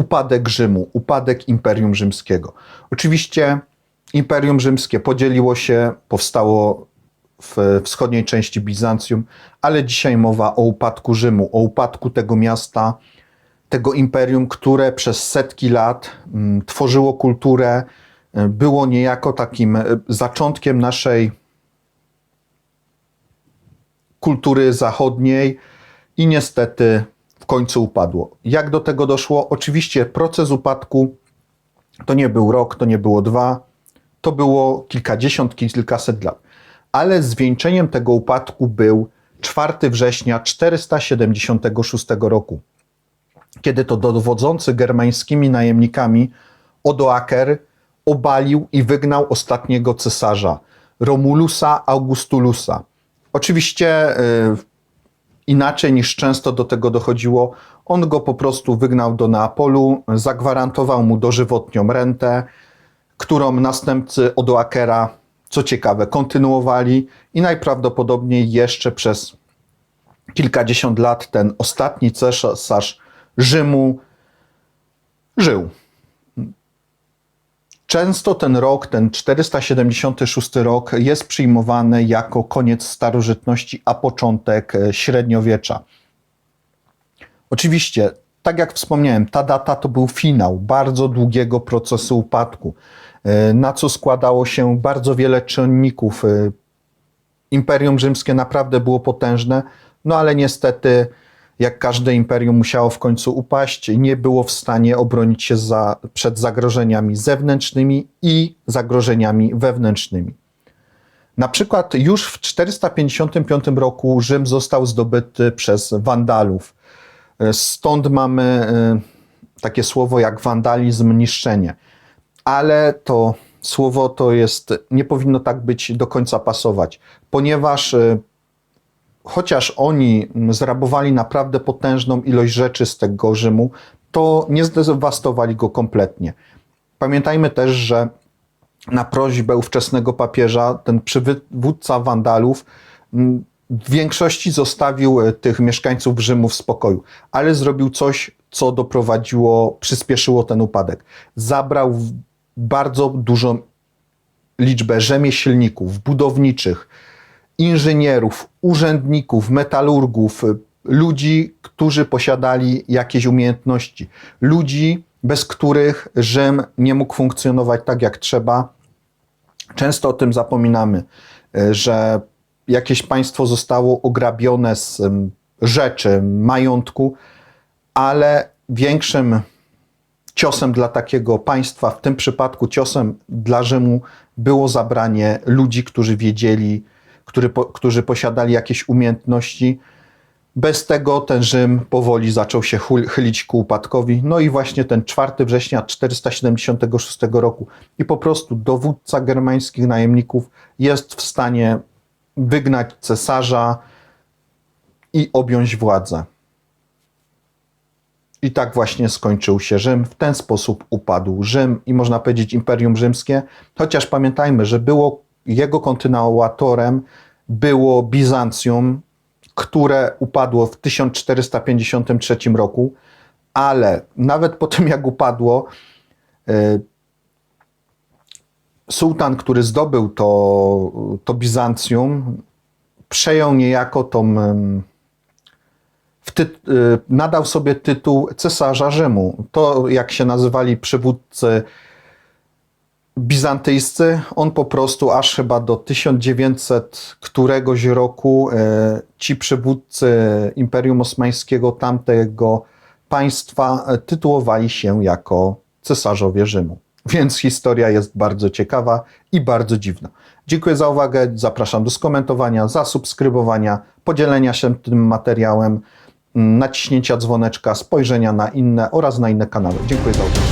upadek Rzymu, upadek Imperium Rzymskiego. Oczywiście Imperium Rzymskie podzieliło się, powstało w wschodniej części Bizancjum, ale dzisiaj mowa o upadku Rzymu, o upadku tego miasta, tego imperium, które przez setki lat mm, tworzyło kulturę, y, było niejako takim y, zaczątkiem naszej kultury zachodniej i niestety końcu upadło. Jak do tego doszło? Oczywiście proces upadku to nie był rok, to nie było dwa, to było kilkadziesiąt, kilkaset lat. Ale zwieńczeniem tego upadku był 4 września 476 roku, kiedy to dowodzący germańskimi najemnikami Odoaker obalił i wygnał ostatniego cesarza, Romulusa Augustulusa. Oczywiście y, inaczej niż często do tego dochodziło, on go po prostu wygnał do Neapolu, zagwarantował mu dożywotnią rentę, którą następcy Odoakera, co ciekawe, kontynuowali i najprawdopodobniej jeszcze przez kilkadziesiąt lat ten ostatni cesarz Rzymu żył. Często ten rok, ten 476 rok, jest przyjmowany jako koniec starożytności, a początek e, średniowiecza. Oczywiście, tak jak wspomniałem, ta data to był finał bardzo długiego procesu upadku, e, na co składało się bardzo wiele czynników. E, Imperium Rzymskie naprawdę było potężne, no ale niestety, jak każde imperium musiało w końcu upaść, nie było w stanie obronić się za, przed zagrożeniami zewnętrznymi i zagrożeniami wewnętrznymi. Na przykład już w 455 roku Rzym został zdobyty przez Wandalów. Stąd mamy y, takie słowo jak wandalizm, niszczenie. Ale to słowo to jest, nie powinno tak być do końca pasować, ponieważ y, chociaż oni zrabowali naprawdę potężną ilość rzeczy z tego Rzymu, to nie zdewastowali go kompletnie. Pamiętajmy też, że na prośbę ówczesnego papieża ten przywódca Wandalów w większości zostawił e, tych mieszkańców Rzymu w spokoju, ale zrobił coś, co doprowadziło, przyspieszyło ten upadek. Zabrał bardzo dużą liczbę rzemieślników, budowniczych, inżynierów, urzędników, metalurgów, y, ludzi, którzy posiadali jakieś umiejętności, ludzi, bez których Rzym nie mógł funkcjonować tak jak trzeba. Często o tym zapominamy, y, że jakieś państwo zostało ograbione z rzeczy, majątku, ale większym ciosem dla takiego państwa, w tym przypadku ciosem dla Rzymu, było zabranie ludzi, którzy wiedzieli, który, którzy posiadali jakieś umiejętności. Bez tego ten Rzym powoli zaczął się chylić ku upadkowi. No i właśnie ten 4 września 476 roku i po prostu dowódca germańskich najemników jest w stanie wygnać cesarza i objąć władzę. I tak właśnie skończył się Rzym. W ten sposób upadł Rzym i można powiedzieć Imperium Rzymskie, chociaż pamiętajmy, że było jego kontynuatorem było Bizancjum, które upadło w 1453 roku, ale nawet po tym jak upadło, y, sułtan, który zdobył to, to Bizancjum, przejął niejako tą ty, y, nadał sobie tytuł cesarza Rzymu. To, jak się nazywali przywódcy bizantyjscy, on po prostu aż chyba do 1900 któregoś roku e, ci przywódcy Imperium Osmańskiego tamtego państwa e, tytułowali się jako cesarzowie Rzymu. Więc historia jest bardzo ciekawa i bardzo dziwna. Dziękuję za uwagę, zapraszam do skomentowania, zasubskrybowania, podzielenia się tym materiałem, naciśnięcia dzwoneczka, spojrzenia na inne oraz na inne kanały. Dziękuję za uwagę.